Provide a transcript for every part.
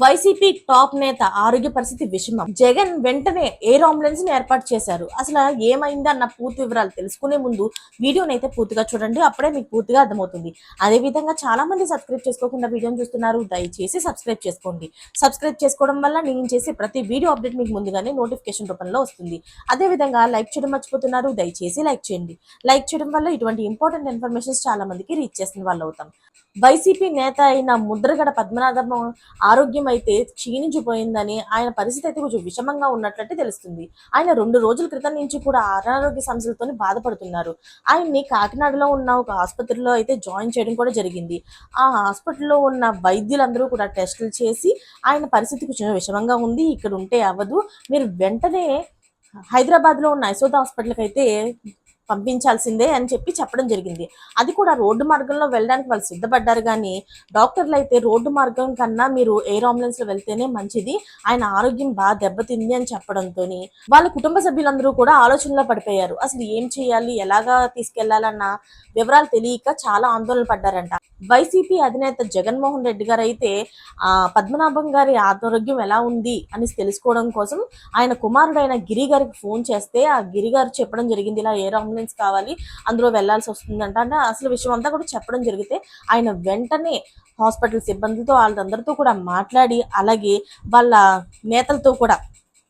YCP top నేత ఆరోగ్య పరిస్థితి విషమం. జగన్ వెంటనే ఎయిర్ అంబులెన్స్ని ఏర్పాటు చేశారు. అసలు ఏమైంది అన్న పూర్తి వివరాలు తెలుసుకునే ముందు వీడియోని అయితే పూర్తిగా చూడండి. అప్పుడే మీకు పూర్తిగా అర్థమవుతుంది. అదే విధంగా చాలా మంది సబ్స్క్రైబ్ చేసుకోకుండా వీడియోని చూస్తున్నారు. దయచేసి సబ్స్క్రైబ్ చేసుకోండి. సబ్స్క్రైబ్ చేసుకోవడం వల్ల నేను చేసే ప్రతి వీడియో అప్డేట్ మీకు ముందుగానే నోటిఫికేషన్ రూపంలో వస్తుంది. అదే విధంగా లైక్ చేయడం మర్చిపోతున్నారు. దయచేసి లైక్ చేయండి. లైక్ చేయడం వల్ల ఇటువంటి ఇంపార్టెంట్ ఇన్ఫర్మేషన్స్ చాలా మందికి రీచ్ చేసిన వాళ్ళు అవుతాం వైసీపీ నేత అయిన ముద్రగడ పద్మనాభం ఆరోగ్యం అయితే క్షీణించిపోయిందని ఆయన పరిస్థితి అయితే కొంచెం విషమంగా ఉన్నట్లయితే తెలుస్తుంది. ఆయన రెండు రోజుల క్రితం నుంచి కూడా అనారోగ్య సమస్యలతో బాధపడుతున్నారు. ఆయన్ని కాకినాడలో ఉన్న ఒక ఆసుపత్రిలో అయితే జాయిన్ చేయడం కూడా జరిగింది. ఆ హాస్పిటల్లో ఉన్న వైద్యులందరూ కూడా టెస్టులు చేసి ఆయన పరిస్థితి కొంచెం విషమంగా ఉంది. ఇక్కడ ఉంటే అవ్వదు. మీరు వెంటనే హైదరాబాద్లో ఉన్న యశోద హాస్పిటల్కి అయితే పంపించాల్సిందే అని చెప్పి చెప్పడం జరిగింది. అది కూడా రోడ్డు మార్గంలో వెళ్ళడానికి వాళ్ళు సిద్ధపడ్డారు కానీ డాక్టర్లు అయితే రోడ్డు మార్గం కన్నా మీరు ఎయిర్ అంబులెన్స్లో వెళ్తేనే మంచిది. ఆయన ఆరోగ్యం బాగా దెబ్బతింది అని చెప్పడంతో వాళ్ళ కుటుంబ సభ్యులందరూ కూడా ఆలోచనలో పడిపోయారు. అసలు ఏం చేయాలి? ఎలాగా తీసుకెళ్ళాలన్న వివరాలు తెలియక చాలా ఆందోళన పడ్డారంట. వైసీపీ అధినేత జగన్మోహన్ రెడ్డి గారు అయితే ఆ పద్మనాభం గారి ఆరోగ్యం ఎలా ఉంది అని తెలుసుకోవడం కోసం ఆయన కుమారుడైన గిరి గారికి ఫోన్ చేస్తే ఆ గిరి గారు చెప్పడం జరిగింది ఇలా ఎయిర్ అంబులెన్స్ కావాలి అందులో వెళ్ళాల్సి వస్తుందంట అంటే అసలు విషయం అంతా కూడా చెప్పడం జరిగితే ఆయన వెంటనే హాస్పిటల్ సిబ్బందితో వాళ్ళందరితో కూడా మాట్లాడి అలాగే వాళ్ళ నేతలతో కూడా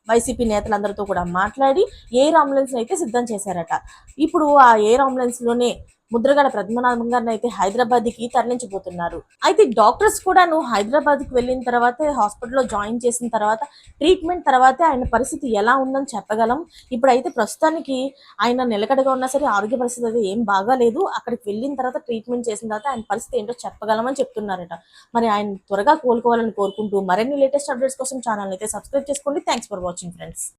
వైసీపీ నేతలందరితో కూడా మాట్లాడి ఎయిర్ అంబులెన్స్ అయితే సిద్ధం చేశారట. ఇప్పుడు ఆ ఎయిర్ అంబులెన్స్లోనే ముద్రగడ పద్మనాభం గారిని అయితే హైదరాబాద్కి తరలించబోతున్నారు. అయితే డాక్టర్స్ కూడా హైదరాబాద్కి వెళ్ళిన తర్వాత హాస్పిటల్లో జాయిన్ చేసిన తర్వాత ట్రీట్మెంట్ తర్వాత ఆయన పరిస్థితి ఎలా ఉందని చెప్పగలం. ఇప్పుడైతే ప్రస్తుతానికి ఆయన నిలకడగా ఉన్నా సరే ఆరోగ్య పరిస్థితి అయితే ఏం బాగాలేదు. అక్కడికి వెళ్ళిన తర్వాత ట్రీట్మెంట్ చేసిన తర్వాత ఆయన పరిస్థితి ఏంటో చెప్పగలమని చెప్తున్నారట. మరి ఆయన త్వరగా కోలుకోవాలని కోరుకుంటూ మరిన్ని లేటెస్ట్ అప్డేట్స్ కోసం ఛానల్ అయితే సబ్స్క్రైబ్ చేసుకోండి. Thanks for watching friends.